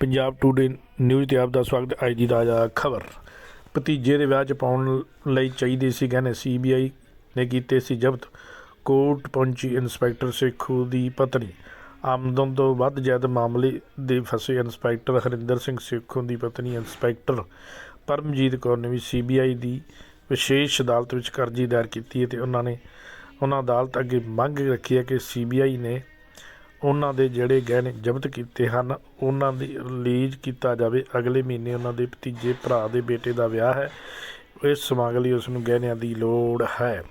Punjab today news ਤੇ ਆਪ ਦਾ ਸਵਾਗਤ ਹੈ। ਅੱਜ ਦੀ ਤਾਜ਼ਾ ਖਬਰ। ਭਤੀਜੇ ਦੇ ਵਿਆਹ 'ਚ ਪਾਉਣ ਲਈ ਚਾਹੀਦੇ ਸੀ ਗਹਿਣੇ। ਸੀਬੀਆਈ ਨੇ ਕੀਤੇ ਸੀ ਜ਼ਬਤ। ਕੋਰਟ ਪਹੁੰਚੀ ਇੰਸਪੈਕਟਰ ਸੇਖੂ ਦੀ ਪਤਨੀ। ਆਮਦਨ ਤੋਂ ਵੱਧ ਜ਼ਿਆਦਾ ਮਾਮਲੇ ਦੇ ਫਸੇ ਇੰਸਪੈਕਟਰ ਹਰਿੰਦਰ ਸਿੰਘ ਸੇਖੂ ਦੀ ਪਤਨੀ ਇੰਸਪੈਕਟਰ ਪਰਮਜੀਤ ਕੌਰ ਨੇ ਵੀ ਸੀਬੀਆਈ ਦੀ ਵਿਸ਼ੇਸ਼ ਅਦਾਲਤ ਵਿੱਚ ਕਰਜ਼ੀ ਦਾਇਰ ਕੀਤੀ ਹੈ ਤੇ ਉਹਨਾਂ ਨੇ, ਉਹਨਾਂ ਅਦਾਲਤ ਅੱਗੇ ਮੰਗ ਰੱਖੀ ਹੈ ਕਿ ਸੀਬੀਆਈ ਨੇ ਉਹਨਾਂ ਦੇ ਜਿਹੜੇ ਗਹਿਣੇ ਜ਼ਬਤ ਕੀਤੇ ਹਨ, ਉਹਨਾਂ ਦੀ ਰਿਲੀਜ਼ ਕੀਤਾ ਜਾਵੇ। ਅਗਲੇ ਮਹੀਨੇ ਉਹਨਾਂ ਦੇ ਭਤੀਜੇ ਭਰਾ ਦੇ ਬੇਟੇ ਦਾ ਵਿਆਹ ਹੈ। ਇਸ ਸਮਾਗਮ ਲਈ ਉਸ ਨੂੰ ਗਹਿਣਿਆਂ ਦੀ ਲੋੜ ਹੈ।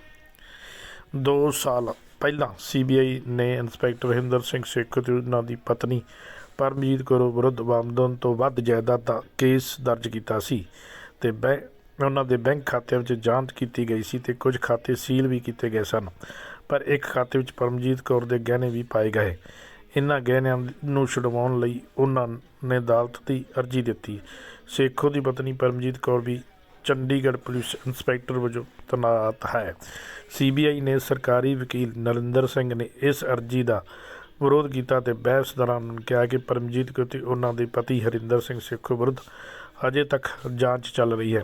2 ਸਾਲ ਪਹਿਲਾਂ ਸੀਬੀਆਈ ਨੇ ਇੰਸਪੈਕਟਰ ਹਿੰਦਰ ਸਿੰਘ ਸੇਖੋਂ ਤੇ ਉਹਨਾਂ ਦੀ ਪਤਨੀ ਪਰਮਜੀਤ ਕੌਰ ਵਿਰੁੱਧ ਆਮਦਨ ਤੋਂ ਵੱਧ ਜਾਇਦਾਦ ਦਾ ਕੇਸ ਦਰਜ ਕੀਤਾ ਸੀ ਤੇ ਬੈਂ, ਉਹਨਾਂ ਦੇ ਬੈਂਕ ਖਾਤਿਆਂ ਵਿੱਚ ਜਾਂਚ ਕੀਤੀ ਗਈ ਸੀ ਤੇ ਕੁਝ ਖਾਤੇ ਸੀਲ ਵੀ ਕੀਤੇ ਗਏ ਸਨ। ਪਰ ਇੱਕ ਖਾਤੇ ਵਿੱਚ ਪਰਮਜੀਤ ਕੌਰ ਦੇ ਗਹਿਣੇ ਵੀ ਪਾਏ ਗਏ। ਇਨ੍ਹਾਂ ਗਹਿਣਿਆਂ ਨੂੰ ਛੁਡਵਾਉਣ ਲਈ ਉਹਨਾਂ ਨੇ ਅਦਾਲਤ ਦੀ ਅਰਜ਼ੀ ਦਿੱਤੀ। ਸੇਖੋ ਦੀ ਪਤਨੀ ਪਰਮਜੀਤ ਕੌਰ ਵੀ ਚੰਡੀਗੜ੍ਹ ਪੁਲਿਸ ਇੰਸਪੈਕਟਰ ਵਜੋਂ ਤੈਨਾਤ ਹੈ। ਸੀਬੀਆਈ ਨੇ ਸਰਕਾਰੀ ਵਕੀਲ ਨਰਿੰਦਰ ਸਿੰਘ ਨੇ ਇਸ ਅਰਜ਼ੀ ਦਾ ਵਿਰੋਧ ਕੀਤਾ ਤੇ ਬਹਿਸ ਦੌਰਾਨ ਕਿਹਾ ਕਿ ਪਰਮਜੀਤ ਕੌਰ ਤੇ ਉਹਨਾਂ ਦੇ ਪਤੀ ਹਰਿੰਦਰ ਸਿੰਘ ਸੇਖੋ ਵਿਰੁੱਧ ਅਜੇ ਤੱਕ ਜਾਂਚ ਚੱਲ ਰਹੀ ਹੈ।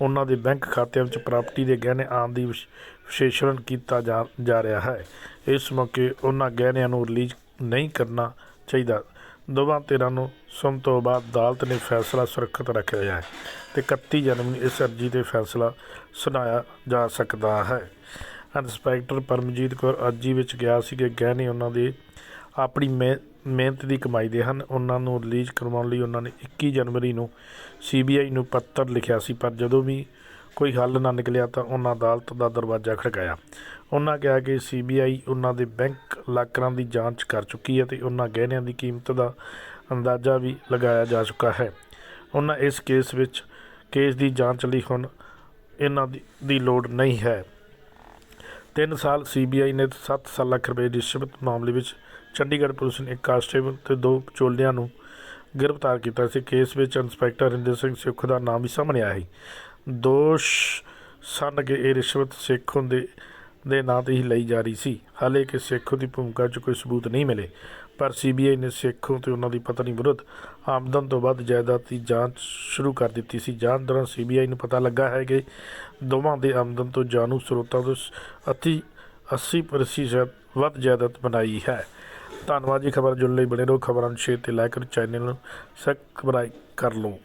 ਉਹਨਾਂ ਦੇ ਬੈਂਕ ਖਾਤਿਆਂ ਵਿੱਚ ਪ੍ਰਾਪਰਟੀ ਦੇ ਗਹਿਣੇ ਆਉਣ ਦੀ ਵਿਸ਼- ਵਿਸ਼ੇਸ਼ਣ ਕੀਤਾ ਜਾ ਜਾ ਰਿਹਾ ਹੈ। ਇਸ ਮੌਕੇ ਉਹਨਾਂ ਗਹਿਣਿਆਂ ਨੂੰ ਰਿਲੀਜ਼ ਨਹੀਂ ਕਰਨਾ ਚਾਹੀਦਾ। ਦੋਵਾਂ ਧਿਰਾਂ ਨੂੰ ਸੁਣ ਤੋਂ ਬਾਅਦ ਅਦਾਲਤ ਨੇ ਫੈਸਲਾ ਸੁਰੱਖਿਅਤ ਰੱਖਿਆ ਹੈ ਤੇ 31 ਜਨਵਰੀ ਨੂੰ ਇਸ ਅਰਜ਼ੀ ਤੇ ਫੈਸਲਾ ਸੁਣਾਇਆ ਜਾ ਸਕਦਾ ਹੈ। ਇੰਸਪੈਕਟਰ ਪਰਮਜੀਤ ਕੌਰ ਅਰਜ਼ੀ ਵਿੱਚ ਗਿਆ ਸੀ ਕਿ ਗਹਿਣੇ ਉਹਨਾਂ ਦੇ ਆਪਣੀ ਮਿਹ- ਮਿਹਨਤ ਦੀ ਕਮਾਈ ਦੇ ਹਨ। ਉਹਨਾਂ ਨੂੰ ਰਿਲੀਜ਼ ਕਰਵਾਉਣ ਲਈ ਉਹਨਾਂ ਨੇ 21 ਜਨਵਰੀ ਨੂੰ ਸੀਬੀਆਈ ਨੂੰ ਪੱਤਰ ਲਿਖਿਆ ਸੀ, ਪਰ ਜਦੋਂ ਵੀ ਕੋਈ ਹੱਲ ਨਾ ਨਿਕਲਿਆ ਤਾਂ ਉਹਨਾਂ ਅਦਾਲਤ ਦਾ ਦਰਵਾਜ਼ਾ ਖੜਕਾਇਆ। ਉਹਨਾਂ ਕਿਹਾ ਕਿ ਸੀਬੀਆਈ ਉਹਨਾਂ ਦੇ ਬੈਂਕ ਲਾਕਰਾਂ ਦੀ ਜਾਂਚ ਕਰ ਚੁੱਕੀ ਹੈ ਤੇ ਉਹਨਾਂ ਗਹਿਣਿਆਂ ਦੀ ਕੀਮਤ ਦਾ ਅੰਦਾਜ਼ਾ ਵੀ ਲਗਾਇਆ ਜਾ ਚੁੱਕਾ ਹੈ। ਉਹਨਾਂ ਇਸ ਕੇਸ ਵਿੱਚ ਕੇਸ ਦੀ ਜਾਂਚ ਲਈ ਹੁਣ ਇਹਨਾਂ ਦੀ ਲੋੜ ਨਹੀਂ ਹੈ। ਤਿੰਨ ਸਾਲ ਸੀਬੀਆਈ ਨੇ 7 ਲੱਖ ਰੁਪਏ ਰਿਸ਼ਵਤ ਮਾਮਲੇ ਵਿੱਚ ਚੰਡੀਗੜ੍ਹ ਪੁਲਿਸ ਨੇ ਇੱਕ ਕਾਂਸਟੇਬਲ ਤੇ ਦੋ ਚੋਲਿਆਂ ਨੂੰ ਗ੍ਰਿਫਤਾਰ ਕੀਤਾ ਸੀ। ਕੇਸ ਵਿੱਚ ਇੰਸਪੈਕਟਰ ਰਿੰਦਰ ਸਿੰਘ ਸਿੱਖ ਦਾ ਨਾਮ ਵੀ ਸਾਹਮਣੇ ਆਇਆ ਹੈ ਦੋਸ਼ ਸਨ ਕਿ ਇਹ ਰਿਸ਼ਵਤ ਸੇਖੋਂ ਦੇ ਦੇ ਨਾਂ ਤੇ ਹੀ ਲਈ ਜਾ ਰਹੀ ਸੀ। ਹਾਲੇ ਕਿ ਸਿੱਖ ਦੀ ਭੂਮਿਕਾ 'ਚ ਕੋਈ ਸਬੂਤ ਨਹੀਂ ਮਿਲੇ, ਪਰ ਸੀਬੀਆਈ ਨੇ ਸੇਖੋਂ ਤੇ ਉਹਨਾਂ ਦੀ ਪਤਨੀ ਵਿਰੁੱਧ ਆਮਦਨ ਤੋਂ ਵੱਧ ਜਾਇਦਾਦ ਦੀ ਜਾਂਚ ਸ਼ੁਰੂ ਕਰ ਦਿੱਤੀ ਸੀ। ਜਾਂਚ ਦੌਰਾਨ ਸੀਬੀਆਈ ਨੂੰ ਪਤਾ ਲੱਗਾ ਹੈ ਕਿ ਦੋਵਾਂ ਦੇ ਆਮਦਨ ਤੋਂ ਜਾਣੂ ਸਰੋਤਾਂ ਤੋਂ ਅਤੀ 80% ਵੱਧ ਜਾਇਦਾਦ ਬਣਾਈ ਹੈ। ਧੰਨਵਾਦ ਜੀ ਖਬਰ ਜੁੜਨ ਲਈ ਬਣੇ ਰਹੋ ਖਬਰਾਂ ਨੂੰ ਸ਼ੇਅਰ ਤੇ ਲਾਈਕ ਕਰੋ ਚੈਨਲ ਨੂੰ ਸਬਸਕ੍ਰਾਈਬ ਕਰ ਲਓ।